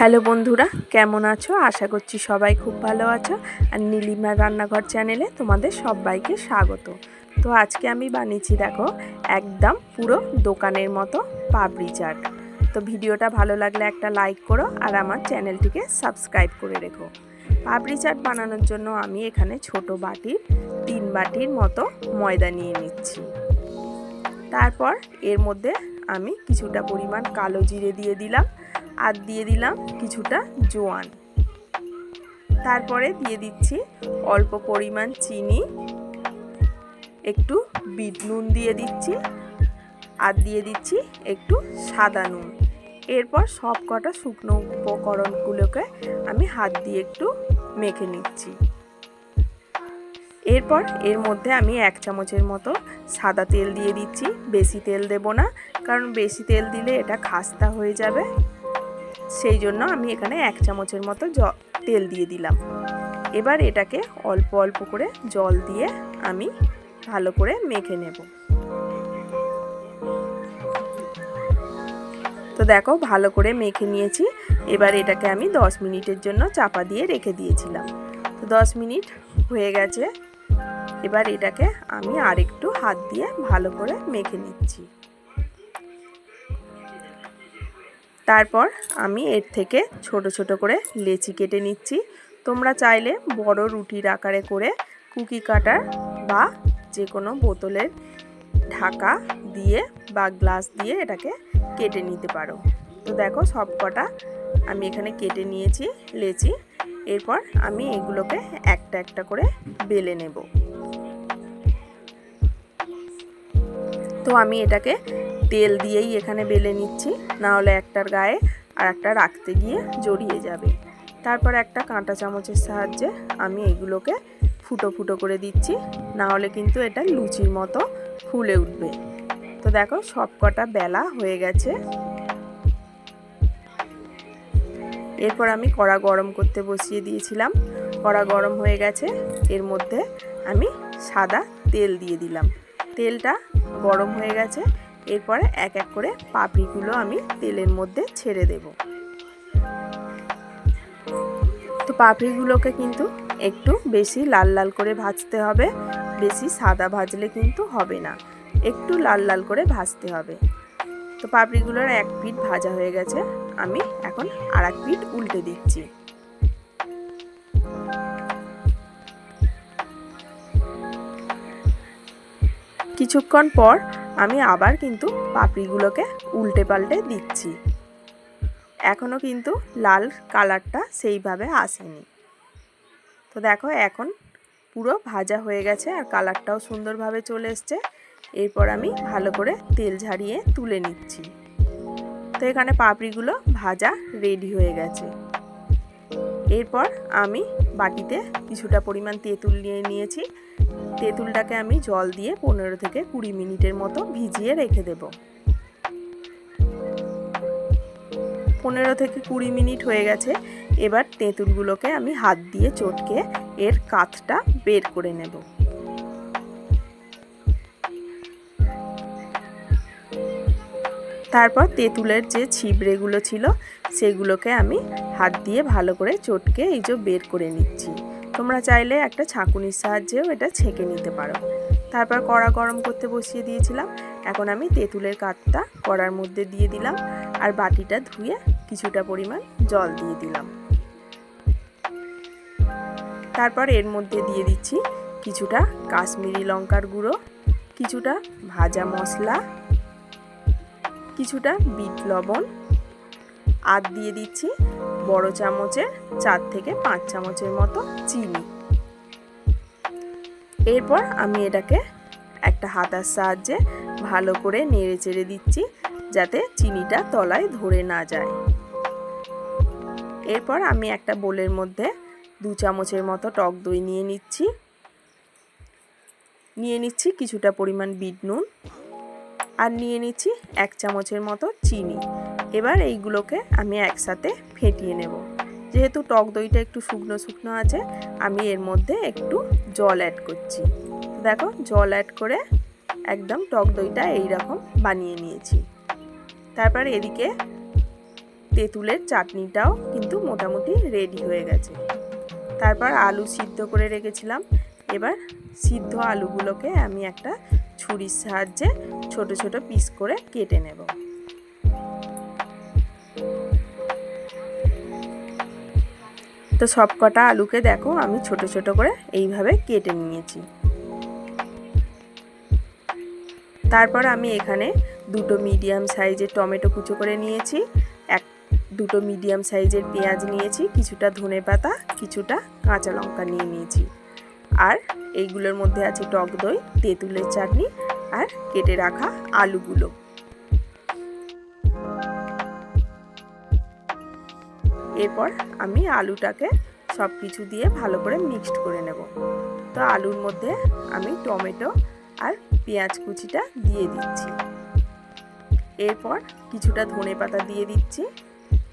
Hello বন্ধুরা, কেমন আছো? আশা করছি সবাই খুব ভালো আছো। আর নীলিমার রান্নাঘর চ্যানেলে তোমাদের সবাইকে স্বাগত। তো আজকে আমি বানিয়েছি দেখো, একদম পুরো দোকানের মতো পাপড়ি চাট। তো ভিডিওটা ভালো লাগলে একটা লাইক করো আর আমার চ্যানেলটিকে সাবস্ক্রাইব করে রেখো। পাপড়ি চাট বানানোর জন্য আমি এখানে ছোট বাটির তিন বাটির মতো ময়দা নিয়ে নিচ্ছি। তারপর এর মধ্যে আমি কিছুটা পরিমাণ কালো জিরে দিয়ে দিলাম। আর দিয়ে দিলাম কিছুটা জোয়ান। তারপরে দিয়ে দিচ্ছি অল্প পরিমাণ চিনি। একটু বিট নুন দিয়ে দিচ্ছি আর দিয়ে দিচ্ছি একটু সাদা নুন। এরপর সব কটা শুকনো উপকরণগুলোকে আমি হাত দিয়ে একটু মেখে নিচ্ছি। এরপর এর মধ্যে আমি এক চামচের মতো সাদা তেল দিয়ে দিচ্ছি। বেশি তেল দেব না, কারণ বেশি তেল দিলে এটা খাস্তা হয়ে যাবে। সেই জন্য আমি এখানে এক চামচের মতো তেল দিয়ে দিলাম। এবার এটাকে অল্প অল্প করে জল দিয়ে আমি ভালো করে মেখে নেব। তো দেখো ভালো করে মেখে নিয়েছি। এবার এটাকে আমি 10 মিনিটের জন্য চাপা দিয়ে রেখে দিয়েছিলাম। তো 10 মিনিট হয়ে গেছে। এবার এটাকে আমি আরেকটু হাত দিয়ে ভালো করে মেখে নিচ্ছি। তারপর আমি এর থেকে ছোট ছোট করে লেচি কেটে নিচ্ছি। তোমরা চাইলে বড় রুটির আকারে করে কুকি কাটার বা যে কোনো বোতলের ঢাকা দিয়ে বা গ্লাস দিয়ে এটাকে কেটে নিতে পারো। তো দেখো সব কটা আমি এখানে কেটে নিয়েছি লেচি। এরপর আমি এগুলোকে একটা একটা করে বেলে নেব। তো আমি এটাকে তেল দিয়েই এখানে বেলে নিচ্ছি না হলে একটার গায়ে আর একটা রাখতে গিয়ে জড়িয়ে যাবে। তারপর একটা কাঁটা চামচের সাহায্যে আমি এগুলোকে ফুটো ফুটো করে দিচ্ছি না হলে কিন্তু এটা লুচির মতো ফুলে উঠবে। তো দেখো, সব কটা বেলা হয়ে গেছে। এরপর আমি কড়া গরম করতে বসিয়ে দিয়েছিলাম। কড়া গরম হয়ে গেছে, এর মধ্যে আমি সাদা তেল দিয়ে দিলাম। তেলটা গরম হয়ে গেছে এরপরে এক এক করে পাপড়িগুলো আমি তেলের মধ্যে ছেড়ে দেব। তো পাপড়িগুলোকে কিন্তু একটু বেশি লাল লাল করে ভাজতে হবে, বেশি সাদা ভাজলে কিন্তু হবে না, একটু লাল লাল করে ভাজতে হবে। তো পাপড়িগুলোর এক পিঠ ভাজা হয়ে গেছে, আমি এখন আর এক পিঠ উল্টে দিচ্ছি। কিছুক্ষণ পর আমি আবার কিন্তু পাপড়িগুলোকে উল্টে পাল্টে দিচ্ছি। এখনও কিন্তু লাল কালারটা সেইভাবে আসেনি। তো দেখো, এখন পুরো ভাজা হয়ে গেছে আর কালারটাও সুন্দরভাবে চলে এসছে। এরপর আমি ভালো করে তেল ঝাড়িয়ে তুলে নিচ্ছি। তো এখানে পাপড়িগুলো ভাজা রেডি হয়ে গেছে। এরপর আমি বাটিতে কিছুটা পরিমাণ তেঁতুল নিয়ে নিয়েছি। তেঁতুলটাকে আমি জল দিয়ে পনেরো থেকে কুড়ি মিনিটের মতো ভিজিয়ে রেখে দেব। পনেরো থেকে কুড়ি মিনিট হয়ে গেছে। এবার তেঁতুলগুলোকে আমি হাত দিয়ে চটকে এর কাতটা বের করে নেব। তারপর তেঁতুলের যে ছিবড়েগুলো ছিল, সেগুলোকে আমি হাত দিয়ে ভালো করে চটকে এই যে বের করে নিচ্ছি। তোমরা চাইলে একটা ছাঁকুনির সাহায্যেও এটা ছেঁকে নিতে পারো। তারপর কড়া গরম করতে বসিয়ে দিয়েছিলাম। এখন আমি তেঁতুলের কাঠটা কড়ার মধ্যে দিয়ে দিলাম আর বাটিটা ধুয়ে কিছুটা পরিমাণ জল দিয়ে দিলাম। তারপর এর মধ্যে দিয়ে দিচ্ছি কিছুটা কাশ্মীরি লঙ্কার গুঁড়ো, কিছুটা ভাজা মশলা, কিছুটা বিট লবণ। আর দিয়ে দিচ্ছি বড় চামচের চার থেকে পাঁচ চামচের মতো চিনি। এরপর আমি এটাকে একটা হাতার সাহায্যে ভালো করে নেড়ে চেড়ে দিচ্ছি যাতে চিনিটা তলায় ধরে না যায়। এরপর আমি একটা বোলের মধ্যে দু চামচের মতো টক দই নিয়ে নিচ্ছি। নিয়ে নিচ্ছি কিছুটা পরিমাণ বিট নুন। আর নিয়ে নিচ্ছি এক চামচের মতো চিনি। এবার এইগুলোকে আমি একসাথে ফেটিয়ে নেব। যেহেতু টক দইটা একটু শুকনো শুকনো আছে, আমি এর মধ্যে একটু জল অ্যাড করছি। দেখো, জল অ্যাড করে একদম টক দইটা এইরকম বানিয়ে নিয়েছি। তারপর এদিকে তেঁতুলের চাটনিটাও কিন্তু মোটামুটি রেডি হয়ে গেছে। তারপর আলু সিদ্ধ করে রেখেছিলাম। এবার সিদ্ধ আলুগুলোকে আমি একটা ছুরির সাহায্যে ছোট ছোট পিস করে কেটে নেব। তো সব কটা আলুকে দেখো, আমি ছোট ছোট করে এইভাবে কেটে নিয়েছি। তারপর আমি এখানে দুটো মিডিয়াম সাইজের টমেটো কুচো করে নিয়েছি, এক, দুটো মিডিয়াম সাইজের পেঁয়াজ নিয়েছি, কিছুটা ধনে পাতা, কিছুটা কাঁচা লঙ্কা নিয়ে নিয়েছি। আর এইগুলোর মধ্যে আছে টক দই, তেঁতুলের চাটনি আর কেটে রাখা আলুগুলো। এরপর আমি আলুটাকে সব কিছু দিয়ে ভালো করে মিক্সড করে নেব। তো আলুর মধ্যে আমি টমেটো আর পেঁয়াজ কুচিটা দিয়ে দিচ্ছি। এরপর কিছুটা ধনে পাতা দিয়ে দিচ্ছি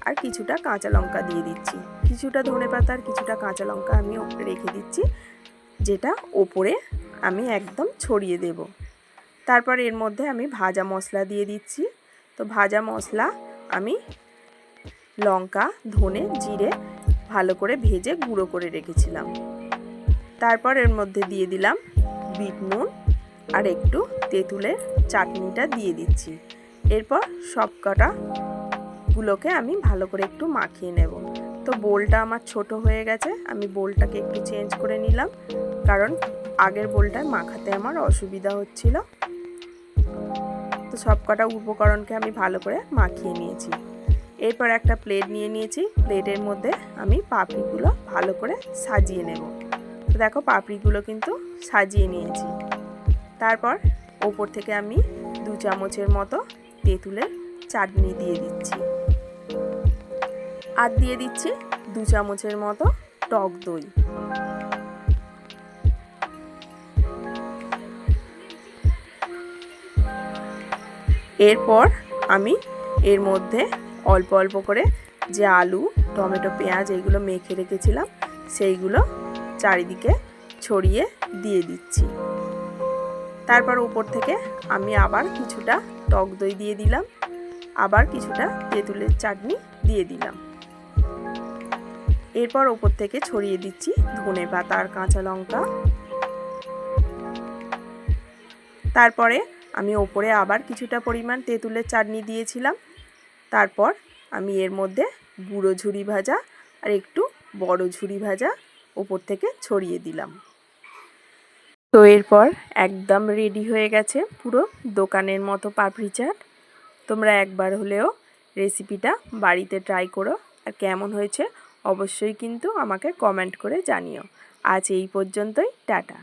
আর কিছুটা কাঁচা লঙ্কা দিয়ে দিচ্ছি। কিছুটা ধনে পাতা আর কিছুটা কাঁচা লঙ্কা আমি রেখে দিচ্ছি, যেটা ওপরে আমি একদম ছড়িয়ে দেব। তারপর এর মধ্যে আমি ভাজা মশলা দিয়ে দিচ্ছি। তো ভাজা মশলা আমি লঙ্কা, ধনে, জিরে ভালো করে ভেজে গুঁড়ো করে রেখেছিলাম। তারপর এর মধ্যে দিয়ে দিলাম বিট নুন আর একটু তেঁতুলের চাটনিটা দিয়ে দিচ্ছি। এরপর সব কটা গুলোকে আমি ভালো করে একটু মাখিয়ে নেব। তো বোলটা আমার ছোট হয়ে গেছে, আমি বোলটাকে একটু চেঞ্জ করে নিলাম, কারণ আগের বোলটায় মাখাতে আমার অসুবিধা হচ্ছিল। তো সব কটা উপকরণকে আমি ভালো করে মাখিয়ে নিয়েছি। এরপর একটা প্লেট নিয়ে নিয়েছি। প্লেটের মধ্যে আমি পাপড়িগুলো ভালো করে সাজিয়ে নেব। তো দেখো পাপড়িগুলো কিন্তু সাজিয়ে নিয়েছি। তারপর ওপর থেকে আমি দু চামচের মতো তেঁতুলের চাটনি দিয়ে দিচ্ছি। আর দিয়ে দিচ্ছি দু চামচের মতো টক দই। এরপর আমি এর মধ্যে অল্প অল্প করে যে আলু, টমেটো, পেঁয়াজ এইগুলো মেখে রেখেছিলাম, সেইগুলো চারিদিকে ছড়িয়ে দিয়ে দিচ্ছি। তারপর উপর থেকে আমি আবার কিছুটা টক দই দিয়ে দিলাম, আবার কিছুটা তেঁতুলের চাটনি দিয়ে দিলাম। এরপর ওপর থেকে ছড়িয়ে দিচ্ছি ধনে পাতা আর কাঁচা লঙ্কা। তারপরে আমি ওপরে আবার কিছুটা পরিমাণ তেঁতুলের চাটনি দিয়েছিলাম তারপর আমি এর মধ্যে গুঁড়ো ঝুড়ি ভাজা আর একটু বড় ঝুড়ি ভাজা ওপর থেকে ছড়িয়ে দিলাম। তো এরপর একদম রেডি হয়ে গেছে পুরো দোকানের মতো পাপড়ি চাট। তোমরা একবার হলেও রেসিপিটা বাড়িতে ট্রাই করো। আর কেমন হয়েছে অবশ্যই কিন্তু আমাকে কমেন্ট করে জানিও। আজ এই পর্যন্তই, টাটা।